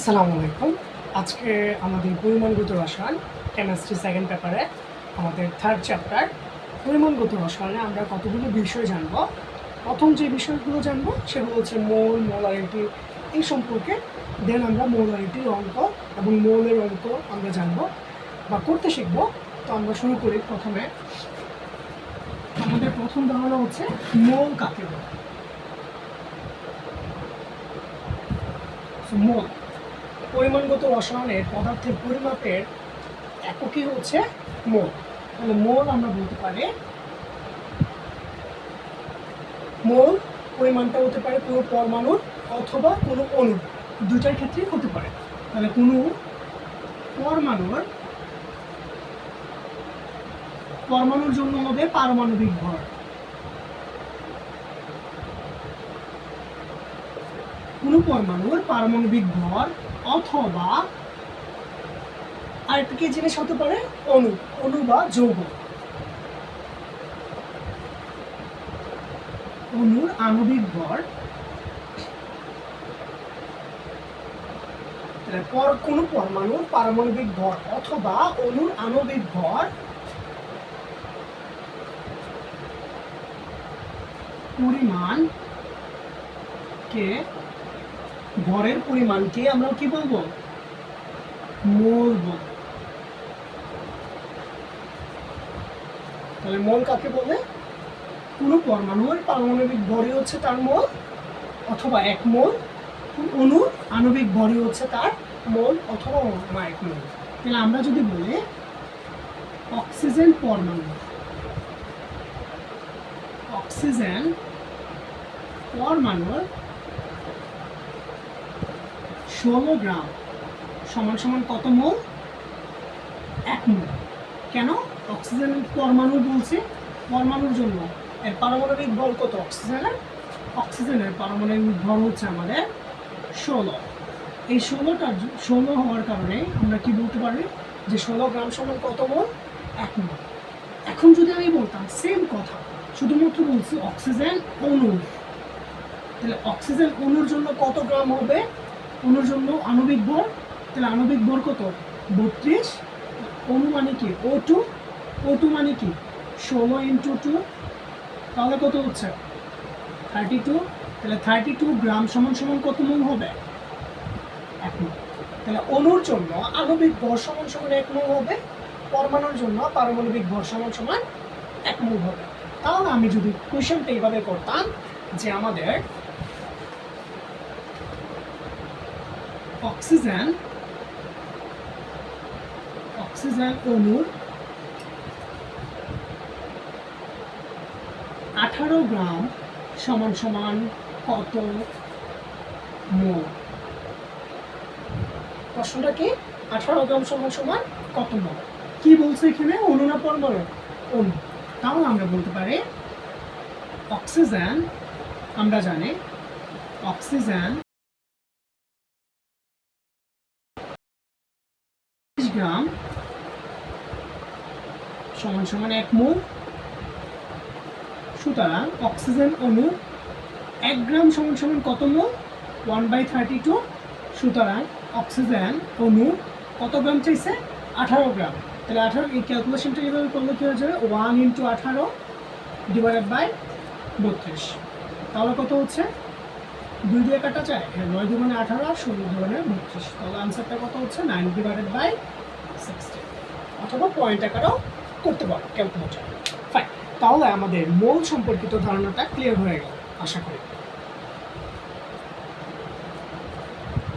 আসসালামু আলাইকুম। আজকে আমাদের পরিমাণগত রসায়ন কেমিস্ট্রি সেকেন্ড পেপারে আমাদের থার্ড চ্যাপ্টার পরিমাণগত রসায়নে আমরা কতগুলো বিষয় জানব, প্রথম যে বিষয়গুলো জানব সেগুলো হচ্ছে মোল মোলারিটি এই সম্পর্কে দেন আমরা মোলারিটির অঙ্ক এবং মোলের অঙ্ক আমরা জানব বা করতে শিখব। তো আমরা শুরু করি প্রথমে। আমাদের প্রথম ধারণা হচ্ছে মোল কাকে বলে? মোল পরিমাণগত রসায়নের পদার্থের পরিমাপের এককই হচ্ছে মোল। তাহলে মোল আমরা বলতে পারি, মোল পরিমাণটা হতে পারে কোনো পরমাণুর অথবা কোনো অণু। দুইটার ক্ষেত্রেই হতে পারে। তাহলে কোনো পরমাণুর পরমাণুর জন্য হবে পারমাণবিক ভর। কোনো পরমাণুর পারমাণবিক ভর অথবা আরেকটা কি জিনিস হতে পারে? অণু অণু বা যৌগ। অণুর আণবিক ভর পর কোনো পরমাণুর পারমাণবিক ভর অথবা অণুর আণবিক ভর পরিমাণ কে ভরের পরিমাণকে আমরা কি বলব? মোল বলব তাহলে মোল কাকে বলে? কোনো পরমাণুর পারমাণবিক ভরই হচ্ছে তার মোল, অথবা এক মোল অণুর আণবিক ভরই হচ্ছে তার মোল, অথবা এক মোল। তাহলে আমরা যদি বলি অক্সিজেন পরমাণু। অক্সিজেন পরমাণুর ষোলো গ্রাম সমান সমান কত মোল? এক মোল। কেন? অক্সিজেন পরমাণু বলছে, পরমাণুর জন্য। এর পারমাণবিক ভর কত? অক্সিজেনের? অক্সিজেনের পারমাণবিক ভর হচ্ছে আমাদের ষোলো। এই ষোলোটা ষোলো হওয়ার কারণে আমরা কি বলতে পারি? যে ষোলো গ্রাম সমান কত মোল? এক মোল। এখন যদি আমি বলতাম সেম কথা, শুধুমাত্র বলছি অক্সিজেন অণু তাহলে অক্সিজেন অণুর জন্য কত গ্রাম হবে? অণুর জন্য আণবিক ভর তাহলে আণবিক ভর কত? বত্রিশ। অনু মানে কি? ও টু ও টু মানে কি? ষোলো ইন্টু টু তাহলে কত হচ্ছে? থার্টি টু তাহলে থার্টি টু গ্রাম সমান সমান কত মোল হবে? এক মোল। তাহলে অনুর জন্য আণবিক ভর সমান সমান এক মোল হবে। পরমাণুর জন্য পারমাণবিক ভর সমান সমান এক মোল হবে। তাহলে আমি যদি কোয়েশনটা এইভাবে করতাম যে আমাদের অক্সিজেন অক্সিজেন অণুর আঠারো গ্রাম সমান সমান কত মোল? প্রশ্নটা কি? আঠারো গ্রাম সমান সমান কত মোল? কি বলছে এখানে? অণু না পরমাণু? অণু তাহলে আমরা বলতে পারি অক্সিজেন, আমরা জানি অক্সিজেন গ্রাম। সমান সমান এক মোল। সুতরাং অক্সিজেন অণু এক গ্রাম সমান সমান কত mole? One by thirty two. সুতরাং অক্সিজেন অণু কত গ্রাম চাইছে? আঠারো গ্রাম। তাহলে আঠারো, এই ক্যালকুলেশনটা এভাবে করলে কী হয়ে যাবে? ওয়ান ইন্টু আঠারো ডিভাইডেড বাই বত্রিশ। তাহলে কত হচ্ছে? দুই দিয়ে কাটা যায়। হ্যাঁ নয় দুগুণে আঠারো আর ষোলো দুগুণে বত্রিশ। তাহলে আনসারটা কত হচ্ছে? নাইন ডিভাইডেড বাই অথবা পয়েন্ট আকারেও করতে পারো ক্যালকুলেটার ফাইন তাহলে আমাদের মোল সম্পর্কিত ধারণাটা ক্লিয়ার হয়ে গেল, আশা করি।